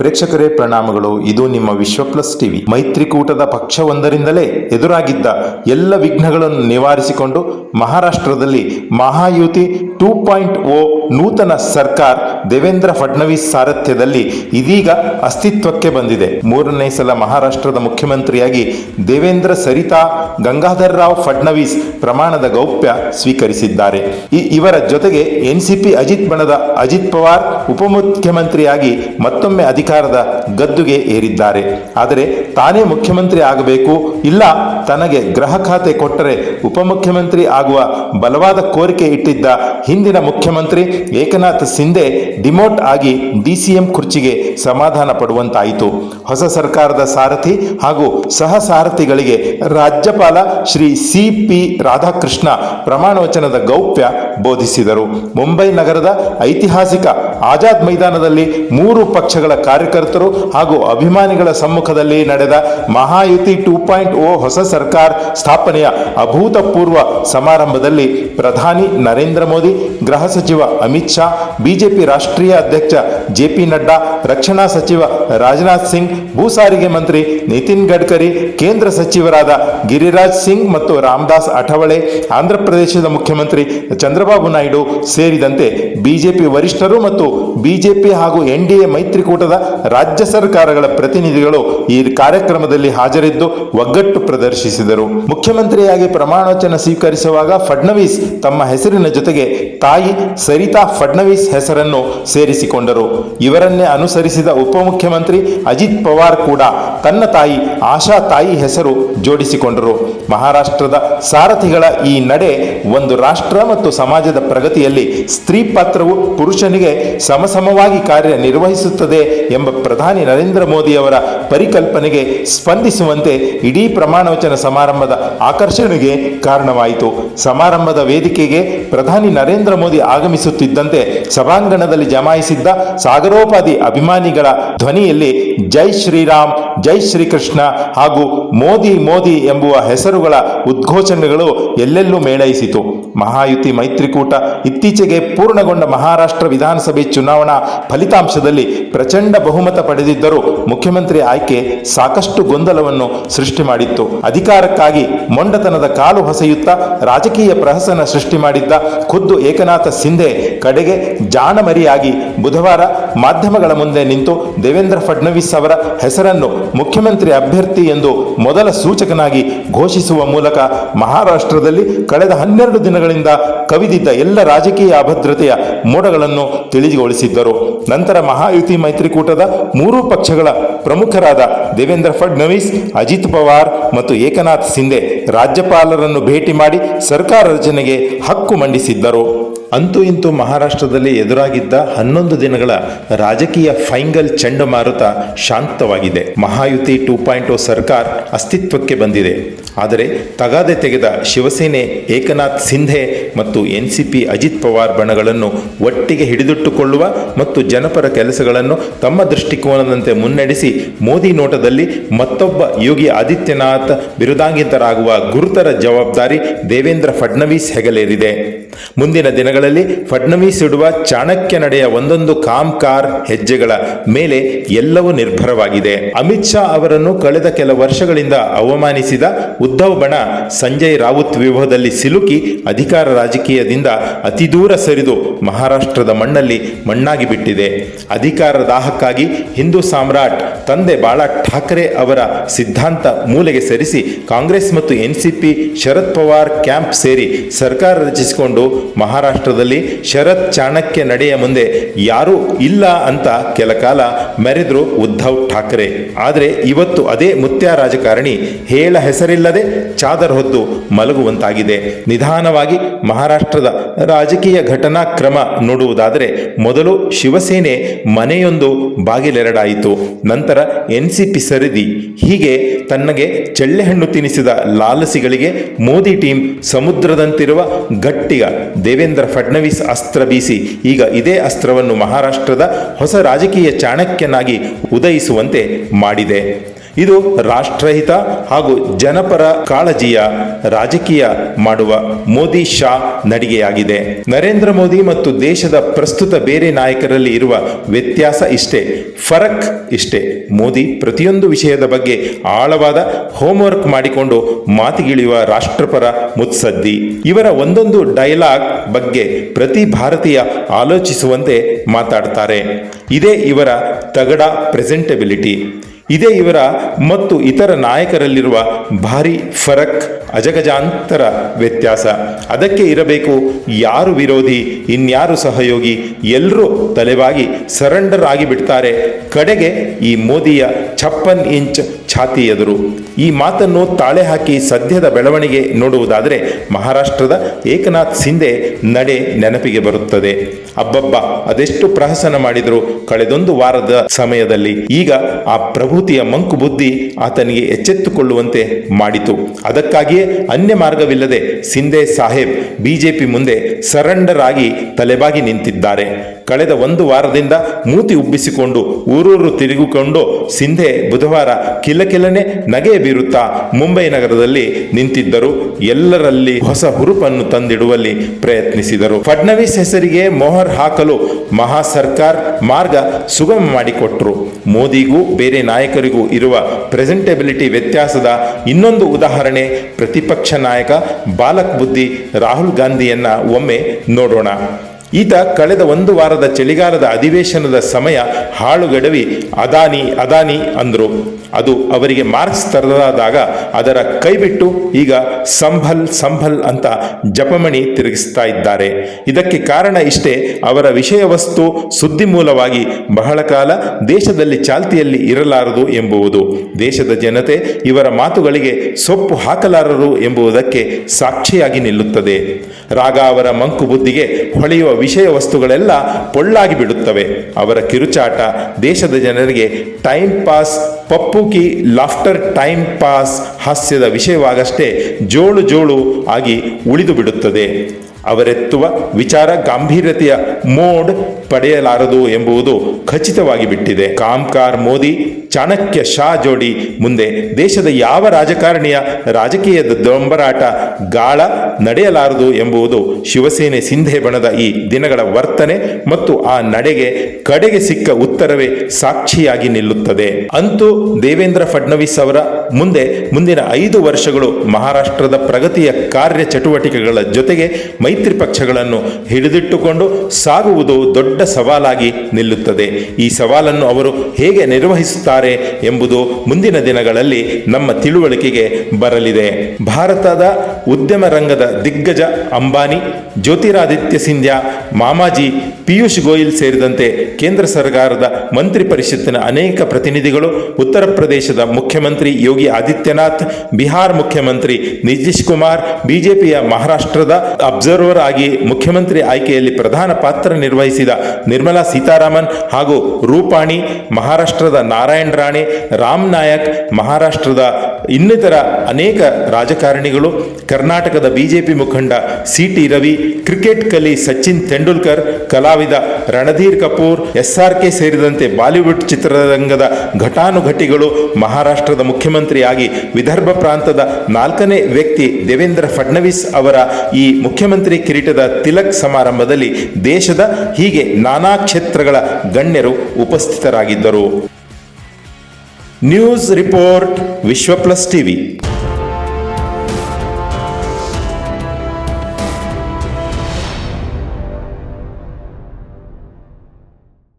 ಪ್ರೇಕ್ಷಕರೇ, ಪ್ರಣಾಮಗಳು. ಇದು ನಿಮ್ಮ ವಿಶ್ವ ಪ್ಲಸ್ ಟಿವಿ. ಮೈತ್ರಿಕೂಟದ ಪಕ್ಷವೊಂದರಿಂದಲೇ ಎದುರಾಗಿದ್ದ ಎಲ್ಲ ವಿಘ್ನಗಳನ್ನು ನಿವಾರಿಸಿಕೊಂಡು ಮಹಾರಾಷ್ಟ್ರದಲ್ಲಿ ಮಹಾಯುತಿ ಟೂ ಪಾಯಿಂಟ್ ಓ ನೂತನ ಸರ್ಕಾರ ದೇವೇಂದ್ರ ಫಡ್ನವೀಸ್ ಸಾರಥ್ಯದಲ್ಲಿ ಇದೀಗ ಅಸ್ತಿತ್ವಕ್ಕೆ ಬಂದಿದೆ. ಮೂರನೇ ಸಲ ಮಹಾರಾಷ್ಟ್ರದ ಮುಖ್ಯಮಂತ್ರಿಯಾಗಿ ದೇವೇಂದ್ರ ಸರಿತಾ ಗಂಗಾಧರ್ ರಾವ್ ಫಡ್ನವೀಸ್ ಪ್ರಮಾಣದ ಗೌಪ್ಯ ಸ್ವೀಕರಿಸಿದ್ದಾರೆ. ಇವರ ಜೊತೆಗೆ ಎನ್ಸಿಪಿ ಅಜಿತ್ ಬಣದ ಅಜಿತ್ ಪವಾರ್ ಉಪಮುಖ್ಯಮಂತ್ರಿಯಾಗಿ ಮತ್ತೊಮ್ಮೆ ಅಧಿಕಾರದ ಗದ್ದುಗೆ ಏರಿದ್ದಾರೆ. ಆದರೆ ತಾನೇ ಮುಖ್ಯಮಂತ್ರಿ ಆಗಬೇಕು? ಇಲ್ಲ, ತನಗೆ ಗೃಹ ಖಾತೆ ಕೊಟ್ಟರೆ ಉಪಮುಖ್ಯಮಂತ್ರಿ ಆಗುವ ಬಲವಾದ ಕೋರಿಕೆ ಇಟ್ಟಿದ್ದ ಹಿಂದಿನ ಮುಖ್ಯಮಂತ್ರಿ ಏಕನಾಥ್ ಸಿಂಧೆ ಡಿಮೋಟ್ ಆಗಿ ಡಿಸಿಎಂ ಕುರ್ಚಿಗೆ ಸಮಾಧಾನ ಪಡುವಂತಾಯಿತು. ಹೊಸ ಸರ್ಕಾರದ ಸಾರಥಿ ಹಾಗೂ ಸಹ ಸಾರಥಿಗಳಿಗೆ ರಾಜ್ಯಪಾಲ ಶ್ರೀ ಸಿ ಪಿ ರಾಧಾಕೃಷ್ಣ ಪ್ರಮಾಣವಚನದ ಗೌಪ್ಯ ಬೋಧಿಸಿದರು. ಮುಂಬೈ ನಗರದ ಐತಿಹಾಸಿಕ ಆಜಾದ್ ಮೈದಾನದಲ್ಲಿ ಮೂರು ಪಕ್ಷಗಳ ಕಾರ್ಯಕರ್ತರು ಹಾಗೂ ಅಭಿಮಾನಿಗಳ ಸಮ್ಮುಖದಲ್ಲಿ ನಡೆದ ಮಹಾಯುತಿ ಟೂ ಪಾಯಿಂಟ್ ಓ ಹೊಸ ಸರ್ಕಾರ ಸ್ಥಾಪನೆಯ ಅಭೂತಪೂರ್ವ ಸಮಾರಂಭದಲ್ಲಿ ಪ್ರಧಾನಿ ನರೇಂದ್ರ ಮೋದಿ, ಗೃಹ ಸಚಿವ ಅಮಿತ್ ಶಾ, ಬಿಜೆಪಿ ರಾಷ್ಟ್ರೀಯ ಅಧ್ಯಕ್ಷ ಜೆ ಪಿ ನಡ್ಡಾ, ರಕ್ಷಣಾ ಸಚಿವ ರಾಜನಾಥ್ ಸಿಂಗ್ ಭೂ ಸಾರಿಗೆ ಮಂತ್ರಿ ನಿತಿನ್ ಗಡ್ಕರಿ, ಕೇಂದ್ರ ಸಚಿವರಾದ ಗಿರಿರಾಜ್ ಸಿಂಗ್ ಮತ್ತು ರಾಮದಾಸ್ ಅಠವಳೆ ಆಂಧ್ರಪ್ರದೇಶದ ಮುಖ್ಯಮಂತ್ರಿ ಚಂದ್ರಬಾಬು ನಾಯ್ಡು ಸೇರಿದಂತೆ ಬಿಜೆಪಿ ವರಿಷ್ಠರು ಮತ್ತು ಬಿಜೆಪಿ ಹಾಗೂ ಎನ್ಡಿಎ ಮೈತ್ರಿಕೂಟದ ರಾಜ್ಯ ಸರ್ಕಾರಗಳ ಪ್ರತಿನಿಧಿಗಳು ಈ ಕಾರ್ಯಕ್ರಮದಲ್ಲಿ ಹಾಜರಿದ್ದು ಒಗ್ಗಟ್ಟು ಪ್ರದರ್ಶಿಸಿದರು. ಮುಖ್ಯಮಂತ್ರಿಯಾಗಿ ಪ್ರಮಾಣವಚನ ಸ್ವೀಕರಿಸುವಾಗ ಫಡ್ನವೀಸ್ ತಮ್ಮ ಹೆಸರಿನ ಜೊತೆಗೆ ತಾಯಿ ಸರಿತಾ ಫಡ್ನವೀಸ್ ಹೆಸರನ್ನು ಸೇರಿಸಿಕೊಂಡರು. ಇವರನ್ನೇ ಅನುಸರಿಸಿದ ಉಪಮುಖ್ಯಮಂತ್ರಿ ಅಜಿತ್ ಪವಾರ್ ಕೂಡ ತನ್ನ ತಾಯಿ ಆಶಾ ತಾಯಿ ಹೆಸರು ಜೋಡಿಸಿಕೊಂಡರು. ಮಹಾರಾಷ್ಟ್ರದ ಸಾರಥಿಗಳ ಈ ನಡೆ ಒಂದು ರಾಷ್ಟ್ರ ಮತ್ತು ಸಮಾಜದ ಪ್ರಗತಿಯಲ್ಲಿ ಸ್ತ್ರೀ ಪಾತ್ರವು ಪುರುಷನಿಗೆ ಸಮಸಮವಾಗಿ ಕಾರ್ಯ ನಿರ್ವಹಿಸುತ್ತದೆ ಎಂಬ ಪ್ರಧಾನಿ ನರೇಂದ್ರ ಮೋದಿ ಅವರ ಪರಿಕಲ್ಪನೆಗೆ ಸ್ಪಂದಿಸುವಂತೆ ಇಡೀ ಪ್ರಮಾಣವಚನ ಸಮಾರಂಭದ ಆಕರ್ಷಣೆಗೆ ಕಾರಣವಾಯಿತು. ಸಮಾರಂಭದ ವೇದಿಕೆಗೆ ಪ್ರಧಾನಿ ನರೇಂದ್ರ ಮೋದಿ ಆಗಮಿಸುತ್ತಿದ್ದಂತೆ ಸಭಾಂಗಣದಲ್ಲಿ ಜಮಾಯಿಸಿದ್ದ ಸಾಗರೋಪಾದಿ ಅಭಿಮಾನಿಗಳ ಧ್ವನಿಯಲ್ಲಿ ಜೈ ಶ್ರೀರಾಮ್, ಜೈ ಶ್ರೀಕೃಷ್ಣ ಹಾಗೂ ಮೋದಿ ಮೋದಿ ಎಂಬುವ ಹೆಸರುಗಳ ಉದ್ಘೋಷಣೆಗಳು ಎಲ್ಲೆಲ್ಲೂ ಮೇಳೈಸಿತು. ಮಹಾಯುತಿ ಮೈತ್ರಿಕೂಟ ಇತ್ತೀಚೆಗೆ ಪೂರ್ಣಗೊಂಡ ಮಹಾರಾಷ್ಟ್ರ ವಿಧಾನಸಭೆ ಚುನಾವಣಾ ಫಲಿತಾಂಶದಲ್ಲಿ ಪ್ರಚಂಡ ಬಹುಮತ ಪಡೆದಿದ್ದರೂ ಮುಖ್ಯಮಂತ್ರಿ ಆಯ್ಕೆ ಸಾಕಷ್ಟು ಗೊಂದಲವನ್ನು ಸೃಷ್ಟಿ ಮಾಡಿತ್ತು. ಅಧಿಕಾರಕ್ಕಾಗಿ ಮೊಂಡತನದ ಕಾಲು ಹೊಸೆಯುತ್ತಾ ರಾಜಕೀಯ ಪ್ರಹಸನ ಸೃಷ್ಟಿ ಮಾಡಿದ್ದ ಖುದ್ದು ಏಕನಾಥ ಸಿಂಧೆ ಕಡೆಗೆ ಜಾಣಮರಿಯಾಗಿ ಬುಧವಾರ ಮಾಧ್ಯಮಗಳ ಮುಂದೆ ನಿಂತು ದೇವೇಂದ್ರ ಫಡ್ನವೀಸ್ ಅವರ ಹೆಸರನ್ನು ಮುಖ್ಯಮಂತ್ರಿ ಅಭ್ಯರ್ಥಿ ಎಂದು ಮೊದಲ ಸೂಚಕನಾಗಿ ಘೋಷಿಸುವ ಮೂಲಕ ಮಹಾರಾಷ್ಟ್ರದಲ್ಲಿ ಕಳೆದ ಹನ್ನೆರಡು ದಿನಗಳಿಂದ ಕವಿದಿದ್ದ ಎಲ್ಲ ರಾಜಕೀಯ ಅಭದ್ರತೆಯ ಮೋಡಗಳನ್ನು ತಿಳಿಗೊಳಿಸಿದ್ದರು. ನಂತರ ಮಹಾಯುತಿ ಮೈತ್ರಿಕೂಟದ ಮೂರೂ ಪಕ್ಷಗಳ ಪ್ರಮುಖರಾದ ದೇವೇಂದ್ರ ಫಡ್ನವೀಸ್, ಅಜಿತ್ ಪವಾರ್ ಮತ್ತು ಏಕನಾಥ್ ಸಿಂಧೆ ರಾಜ್ಯಪಾಲರನ್ನು ಭೇಟಿ ಮಾಡಿ ಸರ್ಕಾರ ರಚನೆಗೆ ಹಕ್ಕು ಮಂಡಿಸಿದ್ದರು. ಅಂತೂ ಇಂತೂ ಮಹಾರಾಷ್ಟ್ರದಲ್ಲಿ ಎದುರಾಗಿದ್ದ ಹನ್ನೊಂದು ದಿನಗಳ ರಾಜಕೀಯ ಫೈಂಗಲ್ ಚಂಡಮಾರುತ ಶಾಂತವಾಗಿದೆ. ಮಹಾಯುತಿ ಟೂ ಪಾಯಿಂಟ್ ಓ ಸರ್ಕಾರ ಅಸ್ತಿತ್ವಕ್ಕೆ ಬಂದಿದೆ. ಆದರೆ ತಗಾದೆ ತೆಗೆದ ಶಿವಸೇನೆ, ಏಕನಾಥ್ ಸಿಂಧೆ ಮತ್ತು ಎನ್ಸಿಪಿ ಅಜಿತ್ ಪವಾರ್ ಬಣಗಳನ್ನು ಒಟ್ಟಿಗೆ ಹಿಡಿದಿಟ್ಟುಕೊಳ್ಳುವ ಮತ್ತು ಜನಪರ ಕೆಲಸಗಳನ್ನು ತಮ್ಮ ದೃಷ್ಟಿಕೋನದಂತೆ ಮುನ್ನಡೆಸಿ ಮೋದಿ ನೋಟದಲ್ಲಿ ಮತ್ತೊಬ್ಬ ಯೋಗಿ ಆದಿತ್ಯನಾಥ್ ಬಿರುದಾಂಗಿತರಾಗುವ ಗುರುತರ ಜವಾಬ್ದಾರಿ ದೇವೇಂದ್ರ ಫಡ್ನವೀಸ್ ಹೆಗಲೇರಿದೆ. ಮುಂದಿನ ದಿನಗಳಲ್ಲಿ ಫಡ್ನವೀಸ್ ಇಡುವ ಚಾಣಕ್ಯ ನಡೆಯ ಒಂದೊಂದು ಕಾಮ್ಕಾರ್ ಹೆಜ್ಜೆಗಳ ಮೇಲೆ ಎಲ್ಲವೂ ನಿರ್ಭರವಾಗಿದೆ. ಅಮಿತ್ ಶಾ ಅವರನ್ನು ಕಳೆದ ಕೆಲ ವರ್ಷಗಳಿಂದ ಅವಮಾನಿಸಿದ ಉದ್ಧವ್ ಬಣ ಸಂಜಯ್ ರಾವುತ್ ವಿವಾಹದಲ್ಲಿ ಸಿಲುಕಿ ಅಧಿಕಾರ ರಾಜಕೀಯದಿಂದ ಅತಿ ದೂರ ಸರಿದು ಮಹಾರಾಷ್ಟ್ರದ ಮಣ್ಣಲ್ಲಿ ಮಣ್ಣಾಗಿ ಬಿಟ್ಟಿದೆ. ಅಧಿಕಾರ ದಾಹಕ್ಕಾಗಿ ಹಿಂದೂ ಸಾಮ್ರಾಟ್ ತಂದೆ ಬಾಳಾ ಠಾಕ್ರೆ ಅವರ ಸಿದ್ಧಾಂತ ಮೂಲೆಗೆ ಸರಿಸಿ ಕಾಂಗ್ರೆಸ್ ಮತ್ತು ಎನ್ಸಿಪಿ ಶರದ್ ಪವಾರ್ ಕ್ಯಾಂಪ್ ಸೇರಿ ಸರ್ಕಾರ ರಚಿಸಿಕೊಂಡು ಮಹಾರಾಷ್ಟ್ರದಲ್ಲಿ ಶರತ್ ಚಾಣಕ್ಯ ನಡೆಯ ಮುಂದೆ ಯಾರೂ ಇಲ್ಲ ಅಂತ ಕೆಲ ಕಾಲ ಮೆರೆದ್ರು ಉದ್ಧವ್ ಠಾಕ್ರೆ. ಆದರೆ ಇವತ್ತು ಅದೇ ಮುತ್ಯ ರಾಜಕಾರಣಿ ಹೇಳ ಹೆಸರಿಲ್ಲದೆ ಚಾದರ್ ಹೊದ್ದು ಮಲಗುವಂತಾಗಿದೆ. ನಿಧಾನವಾಗಿ ಮಹಾರಾಷ್ಟ್ರದ ರಾಜಕೀಯ ಘಟನಾ ಕ್ರಮ ನೋಡುವುದಾದರೆ ಮೊದಲು ಶಿವಸೇನೆ ಮನೆಯೊಂದು ಬಾಗಿಲೆರಡಾಯಿತು. ನಂತರ ಎನ್ ಸಿ ಪಿ ಸರಿದಿ. ಹೀಗೆ ತನ್ನಗೆ ಚೆಳ್ಳೆಹಣ್ಣು ತಿನ್ನಿಸಿದ ಲಾಲಸಿಗಳಿಗೆ ಮೋದಿ ಟೀಮ್ ಸಮುದ್ರದಂತಿರುವ ಗಟ್ಟಿಗ ದೇವೇಂದ್ರ ಫಡ್ನವೀಸ್ ಅಸ್ತ್ರ ಬೀಸಿ. ಈಗ ಇದೇ ಅಸ್ತ್ರವನ್ನು ಮಹಾರಾಷ್ಟ್ರದ ಹೊಸ ರಾಜಕೀಯ ಚಾಣಕ್ಯನಾಗಿ ಉದಯಿಸುವಂತೆ ಮಾಡಿದೆ. ಇದು ರಾಷ್ಟ್ರಹಿತ ಹಾಗೂ ಜನಪರ ಕಾಳಜಿಯ ರಾಜಕೀಯ ಮಾಡುವ ಮೋದಿ ಶಾ ನಡಿಗೆಯಾಗಿದೆ. ನರೇಂದ್ರ ಮೋದಿ ಮತ್ತು ದೇಶದ ಪ್ರಸ್ತುತ ಬೇರೆ ನಾಯಕರಲ್ಲಿ ಇರುವ ವ್ಯತ್ಯಾಸ ಇಷ್ಟೇ, ಫರಕ್ ಇಷ್ಟೇ. ಮೋದಿ ಪ್ರತಿಯೊಂದು ವಿಷಯದ ಬಗ್ಗೆ ಆಳವಾದ ಹೋಮ್ವರ್ಕ್ ಮಾಡಿಕೊಂಡು ಮಾತಿಗಿಳಿಯುವ ರಾಷ್ಟ್ರಪರ ಮುತ್ಸದ್ದಿ. ಇವರ ಒಂದೊಂದು ಡೈಲಾಗ್ ಬಗ್ಗೆ ಪ್ರತಿ ಭಾರತೀಯ ಆಲೋಚಿಸುವಂತೆ ಮಾತಾಡ್ತಾರೆ. ಇದೇ ಇವರ ತಗಡ ಪ್ರೆಸೆಂಟೆಬಿಲಿಟಿ ಇದೇ ಇವರ ಮತ್ತು ಇತರ ನಾಯಕರಲ್ಲಿರುವ ಭಾರಿ ಫರಕ್. ಅಜಗಜಾಂತರ ವ್ಯತ್ಯಾಸ. ಅದಕ್ಕೆ ಇರಬೇಕು ಯಾರು ವಿರೋಧಿ, ಇನ್ಯಾರು ಸಹಯೋಗಿ ಎಲ್ಲರೂ ತಲೆವಾಗಿ ಸರೆಂಡರ್ ಆಗಿ ಬಿಡ್ತಾರೆ ಕಡೆಗೆ ಈ ಮೋದಿಯ ಛಪ್ಪನ್ ಇಂಚ್ ಛಾತಿ ಎದುರು. ಈ ಮಾತನ್ನು ತಾಳೆ ಹಾಕಿ ಸದ್ಯದ ಬೆಳವಣಿಗೆ ನೋಡುವುದಾದರೆ ಮಹಾರಾಷ್ಟ್ರದ ಏಕನಾಥ್ ಸಿಂಧೆ ನಡೆ ನೆನಪಿಗೆ ಬರುತ್ತದೆ. ಅಬ್ಬಬ್ಬ, ಅದೆಷ್ಟು ಪ್ರಹಸನ ಮಾಡಿದ್ರು ಕಳೆದೊಂದು ವಾರದ ಸಮಯದಲ್ಲಿ. ಈಗ ಆ ಪ್ರಭೂತಿಯ ಮಂಕು ಬುದ್ಧಿ ಆತನಿಗೆ ಎಚ್ಚೆತ್ತುಕೊಳ್ಳುವಂತೆ ಮಾಡಿತು. ಅದಕ್ಕಾಗಿಯೇ ಅನ್ಯ ಮಾರ್ಗವಿಲ್ಲದೆ ಸಿಂಧೆ ಸಾಹೇಬ್ ಬಿಜೆಪಿ ಮುಂದೆ ಸರೆಂಡರ್ ಆಗಿ ತಲೆಬಾಗಿ ನಿಂತಿದ್ದಾರೆ. ಕಳೆದ ಒಂದು ವಾರದಿಂದ ಮೂತಿ ಉಬ್ಬಿಸಿಕೊಂಡು ಊರೂರು ತಿರುಗಿಕೊಂಡು ಸಿಂಧೆ ಬುಧವಾರ ಕಿಲಕಿಲನೆ ನಗೆ ಬೀರುತ್ತಾ ಮುಂಬೈ ನಗರದಲ್ಲಿ ನಿಂತಿದ್ದರು. ಎಲ್ಲರಲ್ಲಿ ಹೊಸ ಹುರುಪನ್ನು ತಂದಿಡುವಲ್ಲಿ ಪ್ರಯತ್ನಿಸಿದರು. ಫಡ್ನವೀಸ್ ಹೆಸರಿಗೆ ಮೊಹರ್ ಹಾಕಲು ಮಹಾ ಸರ್ಕಾರ್ ಮಾರ್ಗ ಸುಗಮ ಮಾಡಿಕೊಟ್ರು. ಮೋದಿಗೂ ಬೇರೆ ನಾಯಕರಿಗೂ ಇರುವ ಪ್ರೆಸೆಂಟೆಬಿಲಿಟಿ ವ್ಯತ್ಯಾಸದ ಇನ್ನೊಂದು ಉದಾಹರಣೆ ಪ್ರತಿಪಕ್ಷ ನಾಯಕ ಬಾಲಕ್ ಬುದ್ಧಿ ರಾಹುಲ್ ಗಾಂಧಿಯನ್ನ ಒಮ್ಮೆ ನೋಡೋಣ. ಈತ ಕಳೆದ ಒಂದು ವಾರದ ಚಳಿಗಾಲದ ಅಧಿವೇಶನದ ಸಮಯ ಹಾಳುಗಡವಿ ಅದಾನಿ ಅದಾನಿ ಅಂದರು. ಅದು ಅವರಿಗೆ ಮಾರ್ಕ್ಸ್ ತರದಾದಾಗ ಅದರ ಕೈಬಿಟ್ಟು ಈಗ ಸಂಭಲ್ ಸಂಭಲ್ ಅಂತ ಜಪಮಣಿ ತಿರುಗಿಸ್ತಾ ಇದ್ದಾರೆ. ಇದಕ್ಕೆ ಕಾರಣ ಇಷ್ಟೇ, ಅವರ ವಿಷಯ ವಸ್ತು ಸುದ್ದಿ ಮೂಲವಾಗಿ ಬಹಳ ಕಾಲ ದೇಶದಲ್ಲಿ ಚಾಲ್ತಿಯಲ್ಲಿ ಇರಲಾರದು ಎಂಬುವುದು. ದೇಶದ ಜನತೆ ಇವರ ಮಾತುಗಳಿಗೆ ಸೊಪ್ಪು ಹಾಕಲಾರರು ಎಂಬುದಕ್ಕೆ ಸಾಕ್ಷಿಯಾಗಿ ನಿಲ್ಲುತ್ತದೆ. ರಾಗ ಅವರ ಮಂಕು ಬುದ್ಧಿಗೆ ಹೊಳೆಯುವ ವಿಷಯ ವಸ್ತುಗಳೆಲ್ಲ ಪೊಳ್ಳಾಗಿ ಬಿಡುತ್ತವೆ. ಅವರ ಕಿರುಚಾಟ ದೇಶದ ಜನರಿಗೆ ಟೈಮ್ ಪಾಸ್ ಪಪ್ಪುಕಿ ಲಾಫ್ಟರ್ ಟೈಮ್ ಪಾಸ್ ಹಾಸ್ಯದ ವಿಷಯವಾಗಷ್ಟೇ ಜೋಳು ಜೋಳು ಆಗಿ ಉಳಿದು ಬಿಡುತ್ತದೆ. ಅವರೆತ್ತುವ ವಿಚಾರ ಗಾಂಭೀರ್ಯತೆಯ ಮೋಡ್ ಪಡೆಯಲಾರದು ಎಂಬುದು ಖಚಿತವಾಗಿ ಬಿಟ್ಟಿದೆ. ಕಾಮ್ಕಾರ್ ಮೋದಿ ಚಾಣಕ್ಯ ಶಾ ಜೋಡಿ ಮುಂದೆ ದೇಶದ ಯಾವ ರಾಜಕಾರಣಿಯ ರಾಜಕೀಯದ ದೊಂಬರಾಟ ಗಾಳ ನಡೆಯಲಾರದು ಎಂಬುದು ಶಿವಸೇನೆ ಸಿಂಧೆ ಬಣದ ಈ ದಿನಗಳ ವರ್ತನೆ ಮತ್ತು ಆ ನಡೆಗೆ ಕಡೆಗೆ ಸಿಕ್ಕ ಉತ್ತರವೇ ಸಾಕ್ಷಿಯಾಗಿ ನಿಲ್ಲುತ್ತದೆ. ಅಂತೂ ದೇವೇಂದ್ರ ಫಡ್ನವೀಸ್ ಅವರ ಮುಂದೆ ಮುಂದಿನ ಐದು ವರ್ಷಗಳು ಮಹಾರಾಷ್ಟ್ರದ ಪ್ರಗತಿಯ ಕಾರ್ಯ ಚಟುವಟಿಕೆಗಳ ಜೊತೆಗೆ ಮೈತ್ರಿ ಪಕ್ಷಗಳನ್ನು ಹಿಡಿದಿಟ್ಟುಕೊಂಡು ಸಾಗುವುದು ದೊಡ್ಡ ಸವಾಲಾಗಿ ನಿಲ್ಲುತ್ತದೆ. ಈ ಸವಾಲನ್ನು ಅವರು ಹೇಗೆ ನಿರ್ವಹಿಸುತ್ತಾರೆ ಎಂಬುದು ಮುಂದಿನ ದಿನಗಳಲ್ಲಿ ನಮ್ಮ ತಿಳುವಳಿಕೆಗೆ ಬರಲಿದೆ. ಭಾರತದ ಉದ್ಯಮ ರಂಗದ ದಿಗ್ಗಜ ಅಂಬಾನಿ, ಜ್ಯೋತಿರಾದಿತ್ಯ ಸಿಂಧ್ಯಾ, ಮಾಮಾಜಿ, ಪಿಯೂಷ್ ಗೋಯಲ್ ಸೇರಿದಂತೆ ಕೇಂದ್ರ ಸರ್ಕಾರದ ಮಂತ್ರಿ ಪರಿಷತ್ತಿನ ಅನೇಕ ಪ್ರತಿನಿಧಿಗಳು, ಉತ್ತರ ಪ್ರದೇಶದ ಮುಖ್ಯಮಂತ್ರಿ ಯೋಗಿ ಆದಿತ್ಯನಾಥ್, ಬಿಹಾರ್ ಮುಖ್ಯಮಂತ್ರಿ ನಿತೀಶ್ ಕುಮಾರ್, ಬಿಜೆಪಿಯ ಮಹಾರಾಷ್ಟ್ರದ ಅಬ್ಸರ್ವರ್ ಆಗಿ ಮುಖ್ಯಮಂತ್ರಿ ಆಯ್ಕೆಯಲ್ಲಿ ಪ್ರಧಾನ ಪಾತ್ರ ನಿರ್ವಹಿಸಿದ ನಿರ್ಮಲಾ ಸೀತಾರಾಮನ್ ಹಾಗೂ ರೂಪಾಣಿ, ಮಹಾರಾಷ್ಟ್ರದ ನಾರಾಯಣ್ ರಾಣೆ, ರಾಮ್ ನಾಯಕ್, ಮಹಾರಾಷ್ಟ್ರದ ಇನ್ನಿತರ ಅನೇಕ ರಾಜಕಾರಣಿಗಳು, ಕರ್ನಾಟಕದ ಬಿಜೆಪಿ ಮುಖಂಡ ಸಿ ಟಿ ರವಿ, ಕ್ರಿಕೆಟ್ ಕಲಿ ಸಚಿನ್ ತೆಂಡೂಲ್ಕರ್, ಕಲಾವಿದ ರಣಧೀರ್ ಕಪೂರ್, ಎಸ್ಆರ್ಕೆ ಸೇರಿದಂತೆ ಬಾಲಿವುಡ್ ಚಿತ್ರರಂಗದ ಘಟಾನುಘಟಿಗಳು, ಮಹಾರಾಷ್ಟ್ರದ ಮುಖ್ಯಮಂತ್ರಿಯಾಗಿ ವಿದರ್ಭ ಪ್ರಾಂತದ ನಾಲ್ಕನೇ ವ್ಯಕ್ತಿ ದೇವೇಂದ್ರ ಫಡ್ನವೀಸ್ ಅವರ ಈ ಮುಖ್ಯಮಂತ್ರಿ ಕಿರೀಟದ ತಿಲಕ್ ಸಮಾರಂಭದಲ್ಲಿ ದೇಶದ ಹೀಗೆ ನಾನಾ ಕ್ಷೇತ್ರಗಳ ಗಣ್ಯರು ಉಪಸ್ಥಿತರಾಗಿದ್ದರು. News report Vishwa plus TV